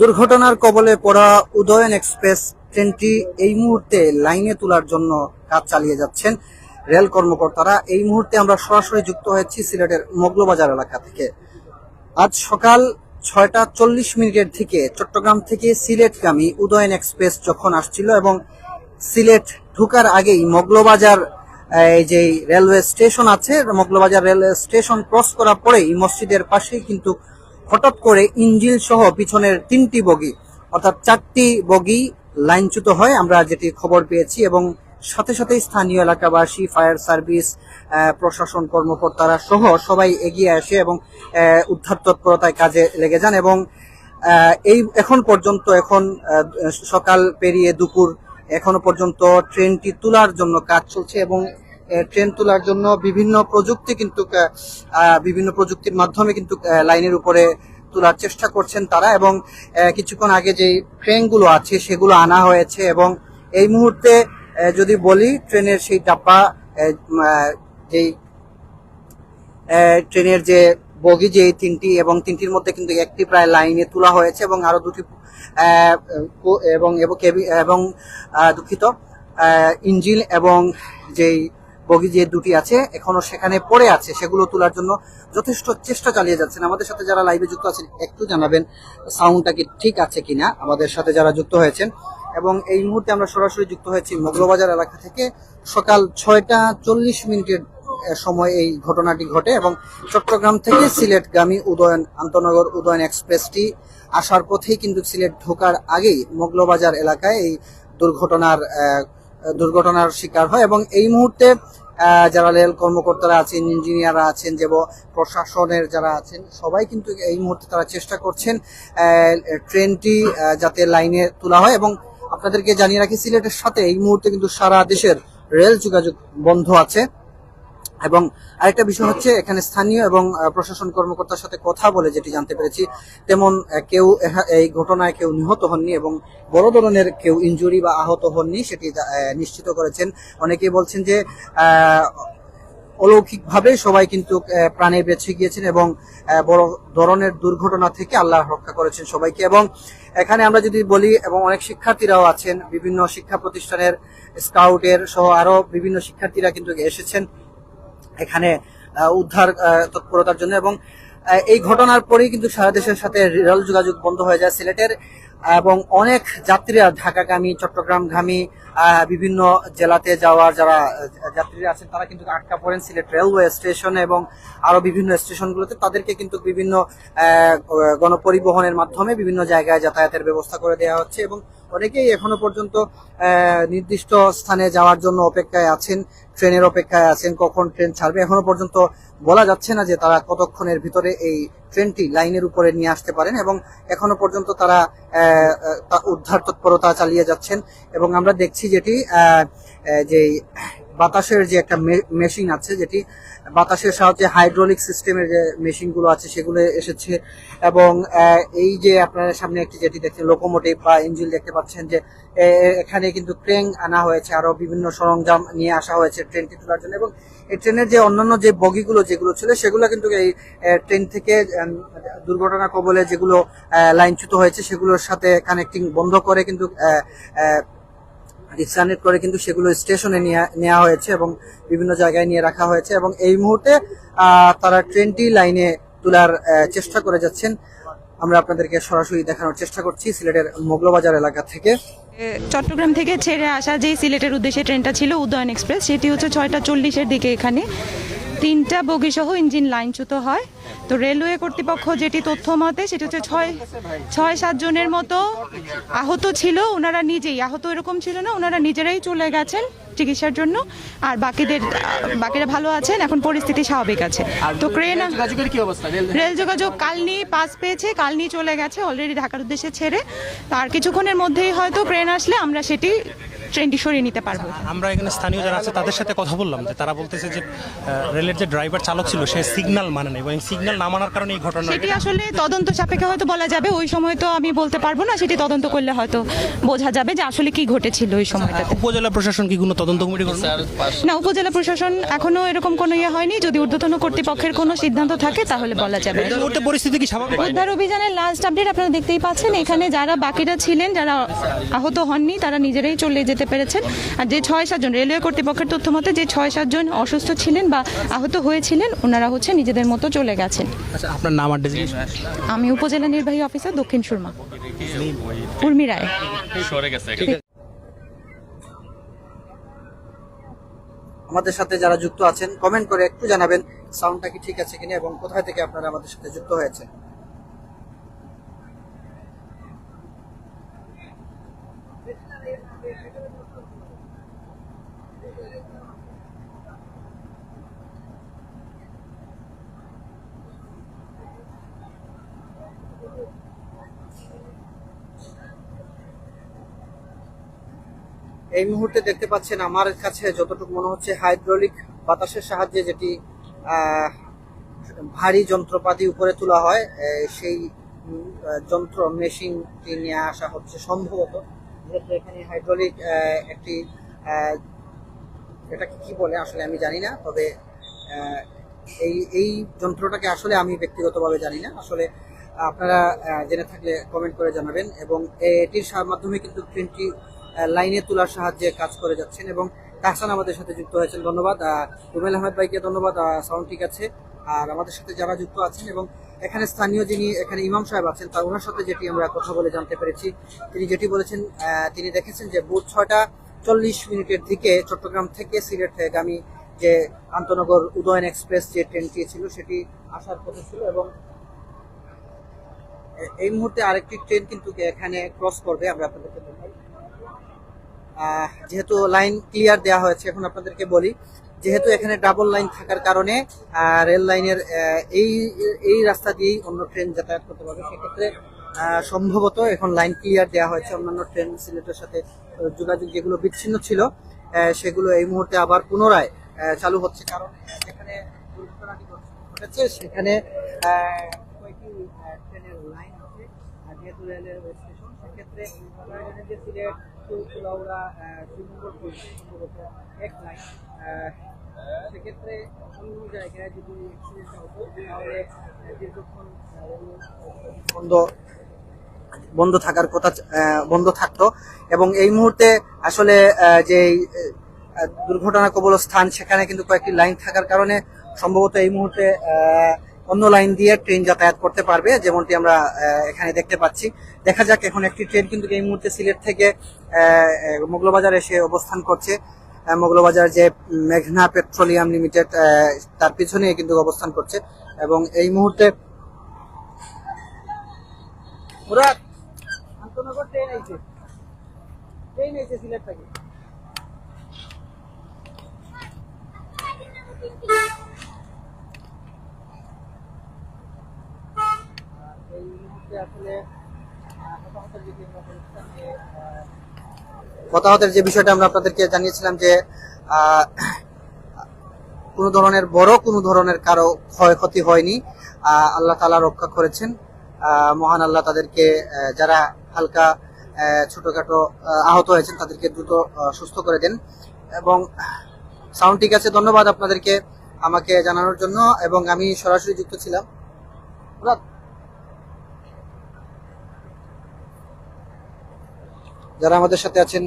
দুর্ঘটনার কবলে পড়া উদয়ন এক্সপ্রেস ট্রেনটি এই মুহূর্তে লাইনে তোলার জন্য কাজ চালিয়ে যাচ্ছেন রেল কর্মকর্তারা। এই মুহূর্তে আমরা সরাসরি যুক্ত হয়েছি সিলেটের মোগলবাজার এলাকা থেকে। আজ সকাল ছয়টা চল্লিশ মিনিটের থেকে চট্টগ্রাম থেকে সিলেটগামী উদয়ন এক্সপ্রেস যখন আসছিল এবং সিলেট ঢুকার আগেই মগলবাজার, এই যে রেলওয়ে স্টেশন আছে, মগলবাজার রেলওয়ে স্টেশন ক্রস করার পরেই মসজিদের পাশেই কিন্তু হঠাৎ করে ইঞ্জিন সহ পিছনের তিনটি বগি, অর্থাৎ চারটি বগি লাইনচ্যুত হয়। আমরা যেটি খবর পেয়েছি এবং সাথে সাথে স্থানীয় এলাকাবাসী, ফায়ার সার্ভিস প্রশাসন কর্মকর্তারা সহ সবাই এগিয়ে আসে এবং উদ্ধার তৎপরতায় কাজে লেগে যান এবং এই এখন পর্যন্ত এখন সকাল পেরিয়ে দুপুর এখনও পর্যন্ত ট্রেনটি তোলার জন্য কাজ চলছে এবং ট্রেন তোলার জন্য বিভিন্ন প্রযুক্তি কিন্তু বিভিন্ন প্রযুক্তির মাধ্যমে কিন্তু লাইনের উপরে তোলার চেষ্টা করছেন তারা এবং কিছুক্ষণ আগে যে ট্রেনগুলো আছে সেগুলো আনা হয়েছে এবং এই মুহূর্তে যদি বলি ট্রেনের সেই ডাব্বা যেই ট্রেনের যে বগি যে তিনটি এবং তিনটির মধ্যে কিন্তু একটি প্রায় লাইনে তোলা হয়েছে এবং আরও দুটি এবং এবং দুঃখিত ইঞ্জিন এবং যেই বগি যে দুটি আছে, এখনও সেখানে পড়ে আছে, সেগুলো তোলার জন্য যথেষ্ট চেষ্টা চালিয়ে যাচ্ছেন। আমাদের সাথে যারা লাইভে যুক্ত আছেন, একটু জানাবেন সাউন্ডটা কি ঠিক আছে কিনা, আমাদের সাথে যারা যুক্ত হয়েছেন। এবং এই মুহূর্তে আমরা সরাসরি যুক্ত হয়েছি মোগলবাজার এলাকা থেকে। সকাল ছয়টা চল্লিশ মিনিটের সময় এই ঘটনাটি ঘটে এবং চট্টগ্রাম থেকে সিলেটগামী উদয়ন, আন্তনগর উদয়ন এক্সপ্রেসটি আসার পথেই কিন্তু সিলেট ঢোকার আগেই মোগলবাজার এলাকায় এই দুর্ঘটনার দুর্ঘটনার শিকার হয় এবং এই মুহূর্তে যারা রেল কর্মকর্তারা আছেন, ইঞ্জিনিয়াররা আছেন, যে প্রশাসনের যারা আছেন, সবাই কিন্তু এই মুহূর্তে তারা চেষ্টা করছেন ট্রেনটি যাতে লাইনে তোলা হয় এবং আপনাদেরকে জানিয়ে রাখি, সিলেটের সাথে এই মুহূর্তে কিন্তু সারা দেশের রেল যোগাযোগ বন্ধ আছে। এবং আরেকটা বিষয় হচ্ছে এখানে স্থানীয় এবং প্রশাসন কর্মকর্তার সাথে কথা বলে যেটি জানতে পেরেছি, তেমন কেউ এই ঘটনায় কেউ নিহত হননি এবং বড় ধরনের কেউ ইনজুরি বা আহত হননি সেটি নিশ্চিত করেছেন। অনেকেই বলছেন যে অলৌকিকভাবে সবাই কিন্তু প্রাণে বেঁচে গিয়েছেন এবং বড় ধরনের দুর্ঘটনা থেকে আল্লাহ রক্ষা করেছেন সবাইকে এবং এখানে আমরা যদি বলি, এবং অনেক শিক্ষার্থীরাও আছেন, বিভিন্ন শিক্ষা প্রতিষ্ঠানের স্কাউটের সহ আরও বিভিন্ন শিক্ষার্থীরা কিন্তু এসেছেন। এখানে উদ্ধার তৎপরতার জন্য এবং এই ঘটনার পরেই কিন্তু সারা দেশের সাথে রেল যোগাযোগ বন্ধ হয়ে যায় সিলেটের এবং অনেক যাত্রীরা ঢাকাগামী, চট্টগ্রামগামী বিভিন্ন জেলাতে যাওয়ার যারা যাত্রীরা আছেন তারা কিন্তু আটকা পড়েন সিলেট রেলওয়ে স্টেশনে এবং আরও বিভিন্ন স্টেশনগুলোতে। তাদেরকে কিন্তু বিভিন্ন গণপরিবহনের মাধ্যমে বিভিন্ন জায়গায় যাতায়াতের ব্যবস্থা করে দেওয়া হচ্ছে এবং অনেকেই এখনও পর্যন্ত নির্দিষ্ট স্থানে যাওয়ার জন্য অপেক্ষায় আছেন, ট্রেনের অপেক্ষায় আছেন, কখন ট্রেন ছাড়বে এখনও পর্যন্ত বলা যাচ্ছে না যে তারা কতক্ষণের ভিতরে এই ট্রেনটি লাইনের উপরে নিয়ে আসতে পারেন এবং এখনও পর্যন্ত তারা উদ্ধার তৎপরতা চালিয়ে যাচ্ছেন এবং আমরা দেখছি যেটি যে বাতাসের যে একটা মেশিন আছে, যেটি বাতাসের সাহায্যে হাইড্রোলিক সিস্টেমের যে মেশিনগুলো আছে, সেগুলো এসেছে। এবং এই যে আপনার সামনে একটি যেটি দেখছেন লোকোমোটিভ বা ইঞ্জিন দেখতে পাচ্ছেন যে এখানে কিন্তু ট্রেন আনা হয়েছে আরও বিভিন্ন সরঞ্জাম নিয়ে আসা হয়েছে ট্রেনটি তোলার জন্য। এবং এই ট্রেনের যে অন্যান্য যে বগিগুলো যেগুলো ছিল, সেগুলো কিন্তু এই ট্রেন থেকে দুর্ঘটনা কবলে যেগুলো লাইনচ্যুত হয়েছে, সেগুলোর সাথে কানেক্টিং বন্ধ করে কিন্তু ডিসকানেক্ট করে কিন্তু সেগুলো স্টেশনে নেওয়া হয়েছে এবং বিভিন্ন জায়গায় নিয়ে রাখা হয়েছে এবং এই মুহূর্তে তারা ট্রেনটি লাইনে তোলার চেষ্টা করে যাচ্ছেন। আমরা আপনাদেরকে সরাসরি দেখানোর চেষ্টা করছি সিলেটের মোগলবাজার এলাকা থেকে। চট্টগ্রাম থেকে ছেড়ে আসা যে সিলেটের উদ্দেশ্যে ট্রেনটা ছিল উদয়ন এক্সপ্রেস সেটি হচ্ছে ছয়টা চল্লিশের দিকে এখানে। তিনটা বগি সহ ইঞ্জিন লাইনচ্যুত হয়। তো রেলওয়ে কর্তৃপক্ষ যেটি তথ্য মতে সেটি হচ্ছে ছয় ছয় সাত জনের মতো আহত ছিল। ওনারা নিজেই আহত এরকম ছিল না ওনারা নিজেরাই চলে গেছেন চিকিৎসার জন্য। আর বাকিদের বাকিরা ভালো আছেন এখন পরিস্থিতি স্বাভাবিক আছে। তো ক্রেন কি অবস্থা? রেল যোগাযোগ কালনি পাস পেয়েছে কালনি চলে গেছে অলরেডি ঢাকার উদ্দেশ্যে ছেড়ে। তার কিছুক্ষণের মধ্যেই হয়তো ট্রেন আসলে আমরা সেটি ট্রেনটি সরিয়ে নিতে পারব। আমরা এখানে স্থানীয় যারা আছে তাদের সাথে কথা বললাম যে তারা বলতেছে যে রেলের যে ড্রাইভার চালক ছিল সে সিগন্যাল মানে নেই এবং সিগন্যাল না মানার কারণে এই ঘটনা সেটি আসলে তদন্ত সাপেক্ষে হয়তো বলা যাবে ওই সময় তো আমি বলতে পারব না সেটি তদন্ত করলে হয়তো বোঝা যাবে যে আসলে কি ঘটেছিল ওই সময়টাতে। উপজেলা প্রশাসন কি কোনো তদন্ত কমিটি না উপজেলা প্রশাসন এখনও এরকম কোনো ইয়ে হয়নি যদি ঊর্ধ্বতন কর্তৃপক্ষের কোনো সিদ্ধান্ত থাকে তাহলে বলা যাবে। এই মুহূর্তে পরিস্থিতি কি স্বাভাবিক? উদ্ধার অভিযানের লাস্ট আপডেট আপনারা দেখতেই পাচ্ছেন এখানে যারা বাকিরা ছিলেন যারা আহত হননি তারা নিজেরাই চলে যেতে পেরেছেন। আর যে ছয় সাতজন রেলওয়ে কর্তৃপক্ষের তথ্য মতে যে ছয় সাতজন অসুস্থ ছিলেন বা আহত হয়েছিলেন ওনারা হচ্ছে নিজেদের মতো চলে গেছেন। আচ্ছা আপনার নাম আমি উপজেলা নির্বাহী অফিসার দক্ষিণ সুরমা। উর্মি রায়। আমাদের সাথে যারা যুক্ত আছেন কমেন্ট করে একটু জানাবেন সাউন্ডটা কি ঠিক আছে কিনা এবং কোথায় থেকে আপনারা আমাদের সাথে যুক্ত হয়েছে এই মুহূর্তে দেখতে পাচ্ছেন আমার কাছে যতটুকু মনে হচ্ছে হাইড্রোলিক বাতাসের সাহায্যে যেটি ভারী যন্ত্রপাতি উপরে তোলা হয় সেই যন্ত্র মেশিনটি নিয়ে আসা হচ্ছে সম্ভবত। যেহেতু এখানে হাইড্রোলিক একটি এটাকে কি বলে আসলে আমি জানি না, তবে এই এই যন্ত্রটাকে আসলে আমি ব্যক্তিগতভাবে জানি না। আসলে আপনারা জেনে থাকলে কমেন্ট করে জানাবেন এবং এটির মাধ্যমে কিন্তু ট্রেনটি লাইনে তোলার সাহায্যে কাজ করে যাচ্ছেন এবং তাহসান আমাদের সাথে যুক্ত হয়েছেন ধন্যবাদ। রুমেল আহমেদ ভাইকে ধন্যবাদ। সাউন্ড ঠিক আছে। আর আমাদের সাথে যারা যুক্ত আছেন এবং এখানে স্থানীয় যিনি এখানে ইমাম সাহেব আছেন, তার ওনার সাথে যেটি আমরা কথা বলে জানতে পেরেছি, তিনি যেটি বলেছেন তিনি দেখেছেন যে ভোর ছয়টা চল্লিশ মিনিটের দিকে চট্টগ্রাম থেকে সিলেট গামী যে আন্তনগর উদয়ন এক্সপ্রেস যে ট্রেনটি ছিল, সেটি আসার পথে ছিল এবং এই মুহূর্তে আরেকটি ট্রেন কিন্তু এখানে ক্রস করবে, আমরা আপনাদেরকে দেখাই। যেহেতু লাইন ক্লিয়ার দেওয়া হয়েছে, এখন আপনাদেরকে বলি, যেহেতু এখানে ডাবল লাইন থাকার কারণে রেল লাইনের এই এই রাস্তা দিয়েই অন্য ট্রেন যাতায়াত করতে পারবে। সেক্ষেত্রে সম্ভবত এখন লাইন ক্লিয়ার দেওয়া হয়েছে। অন্যান্য ট্রেন, সিলেটের সাথে যোগাযোগ যেগুলো বিচ্ছিন্ন ছিল সেগুলো এই মুহূর্তে আবার পুনরায় চালু হচ্ছে। কারণ যেখানে ঘটেছে, সেখানে কয়েকটি ট্রেনের লাইন আছে যেহেতু রেলের স্টেশন, সেক্ষেত্রে সিলেট সেক্ষেত্রে বন্ধ বন্ধ থাকার কথা বন্ধ থাকতো। এবং এই মুহূর্তে আসলে যে দুর্ঘটনা কবল স্থান সেখানে কিন্তু কয়েকটি লাইন থাকার কারণে সম্ভবত এই মুহূর্তে অন্য লাইন দিয়ে ট্রেন যাতায়াত করতে পারবে, যেমনটি আমরা এখানে দেখতে পাচ্ছি। দেখা যাক এখন একটি ট্রেন কিন্তু এই মুহূর্তে সিলেট থেকে মোগলবাজার এসে অবস্থান করছে। মোগলবাজার যে মেঘনা পেট্রোলিয়াম লিমিটেড তার পিছনে কিন্তু অবস্থান করছে। এবং এই মুহূর্তে সিলেট থেকে আর এই মুহূর্তে আসলে আহ, হতাহতের যে বিষয়টা আমরা আপনাদেরকে জানিয়েছিলাম যে কোনো ধরনের বড়, কোনো ধরনের কারও ক্ষয়ক্ষতি হয়নি। আল্লাহ তালা রক্ষা করেছেন। মহান আল্লাহ তাদেরকে যারা হালকা ছোটখাটো আহত হয়েছেন, তাদেরকে দ্রুত সুস্থ করে দেন। এবং সাউন্ড ঠিক আছে, ধন্যবাদ আপনাদেরকে আমাকে জানানোর জন্য। এবং আমি সরাসরি যুক্ত ছিলাম। যারা আমাদের সাথে আছেন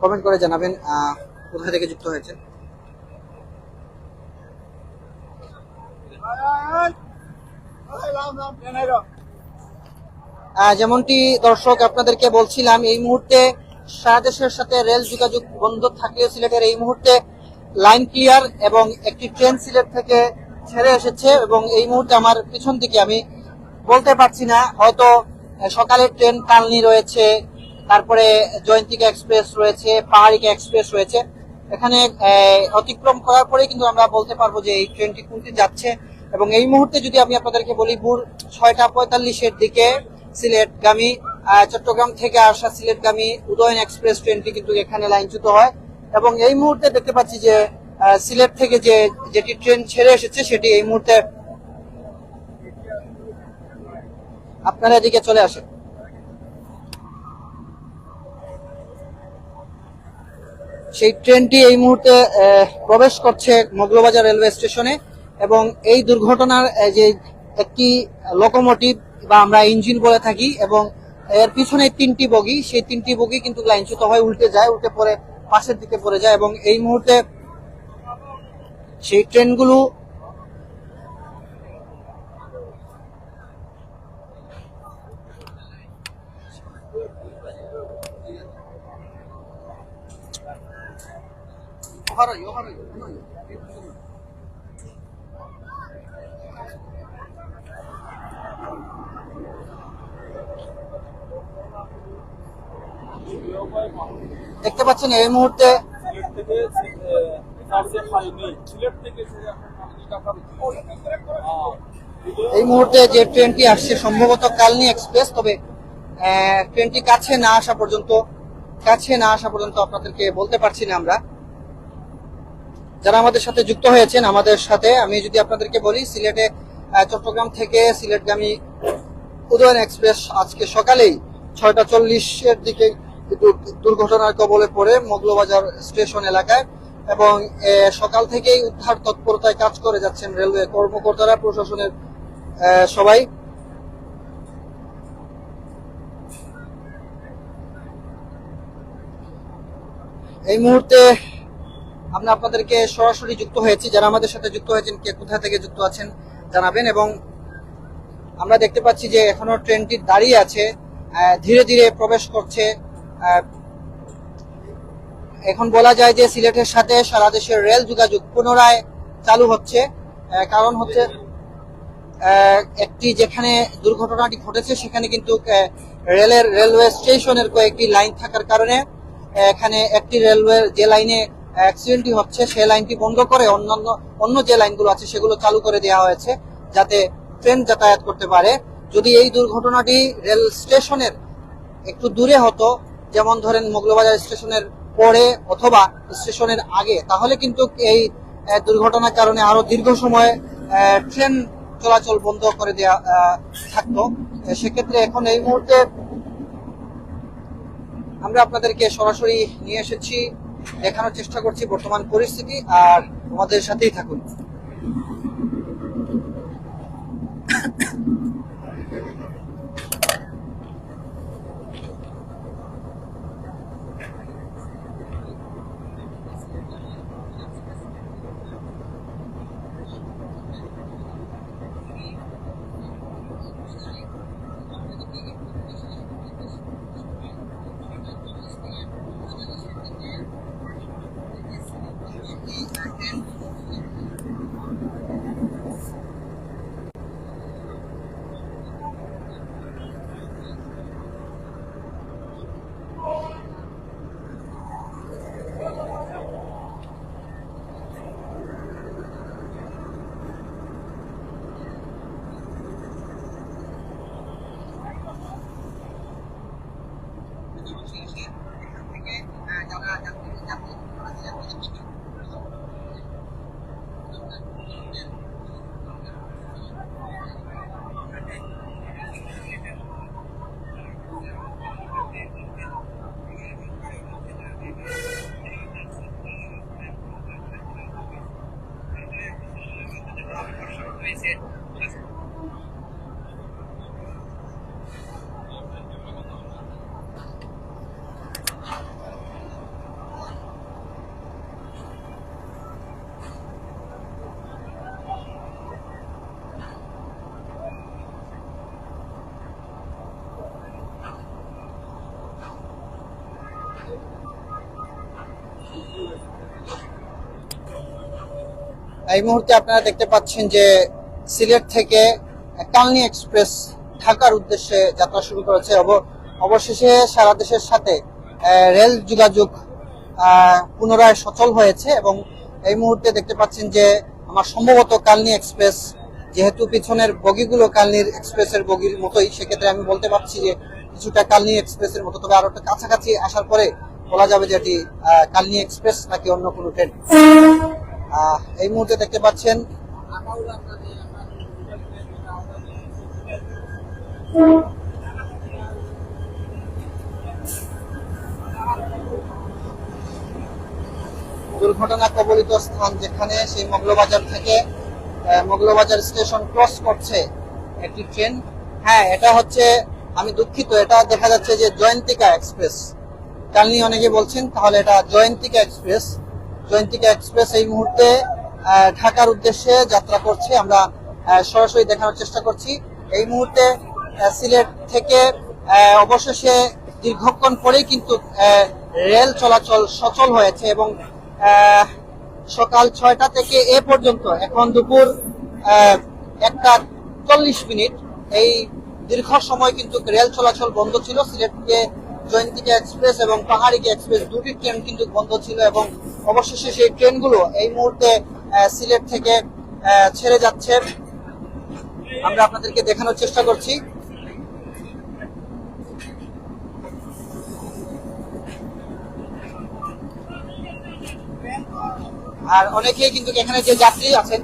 কমেন্ট করে জানাবেন আহ, কোথা থেকে যুক্ত হয়েছেন। যেমনটি দর্শক আপনাদেরকে বলছিলাম এই মুহূর্তে সারা দেশের সাথে রেল যোগাযোগ বন্ধ থাকলেও সিলেটের এই মুহূর্তে লাইন ক্লিয়ার এবং একটি ট্রেন সিলেট থেকে ছেড়ে এসেছে এবং এই মুহূর্তে আমার পিছন দিকে আমি বলতে পারছি না হয়তো সকালের ট্রেন কালনি রয়েছে তারপরে জয়ন্তিকা এক্সপ্রেস রয়েছে, পাহাড়িকা এক্সপ্রেস রয়েছে। এখানে অতিক্রম করার পরে কিন্তু আমরা বলতে পারব যে এই ট্রেনটি কোনটি যাচ্ছে। এবং এই মুহূর্তে যদি আমি আপনাদেরকে বলি, ভোর ছয়টা পঁয়তাল্লিশের দিকে সিলেটগামী চট্টগ্রাম থেকে আসা সিলেটগামী উদয়ন এক্সপ্রেস ট্রেনটি কিন্তু এখানে লাইনচ্যুত হয়। এবং এই মুহূর্তে দেখতে পাচ্ছি যে সিলেট থেকে যে, যেটি ট্রেন ছেড়ে এসেছে, সেটি এই মুহূর্তে আপনারা এদিকে চলে আসেন। সেই ট্রেনটি এই মুহূর্তে প্রবেশ করছে মগলবাজার রেলওয়ে স্টেশনে এবং এই দুর্ঘটনার যে একটি লোকোমোটিভ বা আমরা ইঞ্জিন বলে থাকি এবং এর পিছনে তিনটি বগি, সেই তিনটি বগি কিন্তু লাইনচ্যুত হয় উল্টে যায়, উল্টে পরে পাশের দিকে পড়ে যায় এবং এই মুহূর্তে সেই ট্রেনগুলো দেখতে পাচ্ছেন এই মুহূর্তে এই মুহূর্তে যে ট্রেনটি আসছে, সম্ভবত কালনি এক্সপ্রেস, তবে ট্রেনটি কাছে না আসা পর্যন্ত, কাছে না আসা পর্যন্ত আপনাদেরকে বলতে পারছি না আমরা। যারা আমাদের সাথে যুক্ত হয়েছেন, আমাদের সাথে, আমি যদি আপনাদেরকে বলি, সিলেটে চট্টগ্রাম থেকে সিলেটগামী উদয়ন এক্সপ্রেস আজকে সকালেই ছয়টা চল্লিশের দিকে দুর্ঘটনার কবলে পড়ে মগলবাজার স্টেশন এলাকায় এবং সকাল থেকেই উদ্ধার তৎপরতায় কাজ করে যাচ্ছেন রেলওয়ে কর্মকর্তারা, প্রশাসনের সবাই। এই মুহূর্তে আমরা আপনাদেরকে সরাসরি যুক্ত হয়েছি। যারা আমাদের সাথে যুক্ত হয়েছেন, কে কোথা থেকে যুক্ত আছেন জানাবেন এবং আমরা দেখতে পাচ্ছি যে এখনও ট্রেনটি দাঁড়িয়ে আছে ধীরে ধীরে প্রবেশ করছে। এখন বলা যায় যে সিলেটের সাথে সারা দেশের রেল যোগাযোগ পুনরায় চালু হচ্ছে। কারণ হচ্ছে একটি যেখানে দুর্ঘটনাটি ঘটেছে, সেখানে কিন্তু রেলের, রেলওয়ে স্টেশনের কয়েকটি লাইন থাকার কারণে এখানে একটি রেলওয়ে যে লাইনে অ্যাক্সিডেন্টটি হচ্ছে সেই লাইনটি বন্ধ করে অন্যান্য, অন্য যে লাইনগুলো আছে সেগুলো চালু করে দেওয়া হয়েছে, যাতে ট্রেন যাতায়াত করতে পারে। যদি এই দুর্ঘটনাটি রেল স্টেশনের একটু দূরে হতো, যেমন ধরেন মোগলবাজার স্টেশনের পরে অথবা স্টেশনের আগে, তাহলে কিন্তু এই দুর্ঘটনার কারণে আরও দীর্ঘ সময় ট্রেন চলাচল বন্ধ করে দেওয়া থাকতো। সেক্ষেত্রে এখন এই মুহূর্তে আমরা আপনাদেরকে সরাসরি নিয়ে এসেছি। দেখানোর চেষ্টা করছি বর্তমান পরিস্থিতি আর তোমাদের সাথেই থাকুন। Thank you. এই মুহূর্তে আপনারা দেখতে পাচ্ছেন যে সিলেট থেকে কালনি এক্সপ্রেস ঢাকার উদ্দেশ্যে যাত্রা শুরু করেছে। অব- অবশেষে সারা দেশের সাথে রেল যোগাযোগ পুনরায় সচল হয়েছে এবং এই মুহূর্তে দেখতে পাচ্ছেন যে আমার সম্ভবত কালনি এক্সপ্রেস, যেহেতু পিছনের বগিগুলো কালনির এক্সপ্রেসের বগির মতোই, সেক্ষেত্রে আমি বলতে পারছি যে কিছুটা কালনি এক্সপ্রেসের মতো। তবে আরও একটা কাছাকাছি আসার পরে বলা যাবে যে এটি কালনি এক্সপ্রেস নাকি অন্য কোনো ট্রেন। এই মুহূর্তে দেখতে পাচ্ছেন দুর্ঘটনা কবলিত স্থান যেখানে সেই মগলবাজার থেকে মগলবাজার স্টেশন ক্রস করছে একটি ট্রেন। হ্যাঁ এটা হচ্ছে, আমি দুঃখিত, এটা দেখা যাচ্ছে যে জয়ন্তিকা এক্সপ্রেস। কালনি অনেকে বলছেন, তাহলে এটা জয়ন্তিকা এক্সপ্রেস। জয়ন্তিকা এক্সপ্রেস এই মুহূর্তে ঢাকার উদ্দেশ্যে যাত্রা করছে। আমরা সরাসরি দেখানোর চেষ্টা করছি। এই মুহূর্তে সিলেট থেকে অবশেষে দীর্ঘক্ষণ পরেই কিন্তু রেল চলাচল সচল হয়েছে এবং সকাল ছয়টা থেকে এ পর্যন্ত, এখন দুপুর একটা চল্লিশ মিনিট, এই দীর্ঘ সময় কিন্তু রেল চলাচল বন্ধ ছিল। সিলেটকে জয়ন্তিকা এক্সপ্রেস এবং পাহাড়িকা এক্সপ্রেস দুটি ট্রেন কিন্তু বন্ধ ছিল এবং অবশেষে সেই ট্রেনগুলো এই মুহূর্তে সিলেট থেকে ছেড়ে যাচ্ছে। আমরা আপনাদেরকে দেখানোর চেষ্টা করছি। আর অনেকেই কিন্তু এখানে যে যাত্রী আছেন,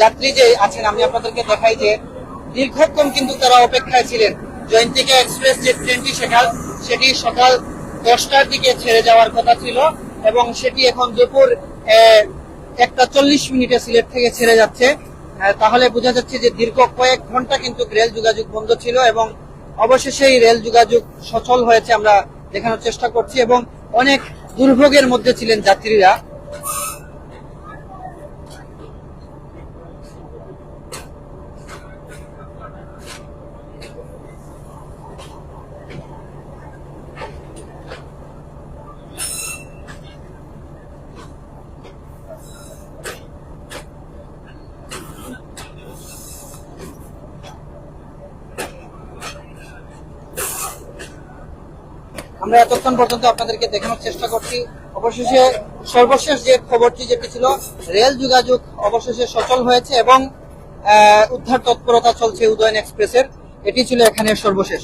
যাত্রী যে আছেন, আমি আপনাদেরকে দেখাই যে দীর্ঘক্ষণ কিন্তু তারা অপেক্ষায় ছিলেন। জয়ন্তিকা এক্সপ্রেস যে ট্রেনটি সেখান সেটি সকাল দশটার দিকে ছেড়ে যাওয়ার কথা ছিল। এবং সেটি এখন দুপুর একটা চল্লিশ মিনিটে সিলেট থেকে ছেড়ে যাচ্ছে। তাহলে বোঝা যাচ্ছে যে দীর্ঘ কয়েক ঘণ্টা কিন্তু রেল যোগাযোগ বন্ধ ছিল এবং অবশেষে এই রেল যোগাযোগ সচল হয়েছে আমরা দেখানোর চেষ্টা করছি এবং অনেক দুর্ভোগের মধ্যে ছিলেন যাত্রীরা। আমরা এতক্ষণ পর্যন্ত আপনাদেরকে দেখানোর চেষ্টা করছি। অবশেষে সর্বশেষ যে খবরটি যেটি ছিল, রেল যোগাযোগ অবশেষে সচল হয়েছে এবং উদ্ধার তৎপরতা চলছে উদয়ন এক্সপ্রেসের। এটি ছিল এখানে সর্বশেষ।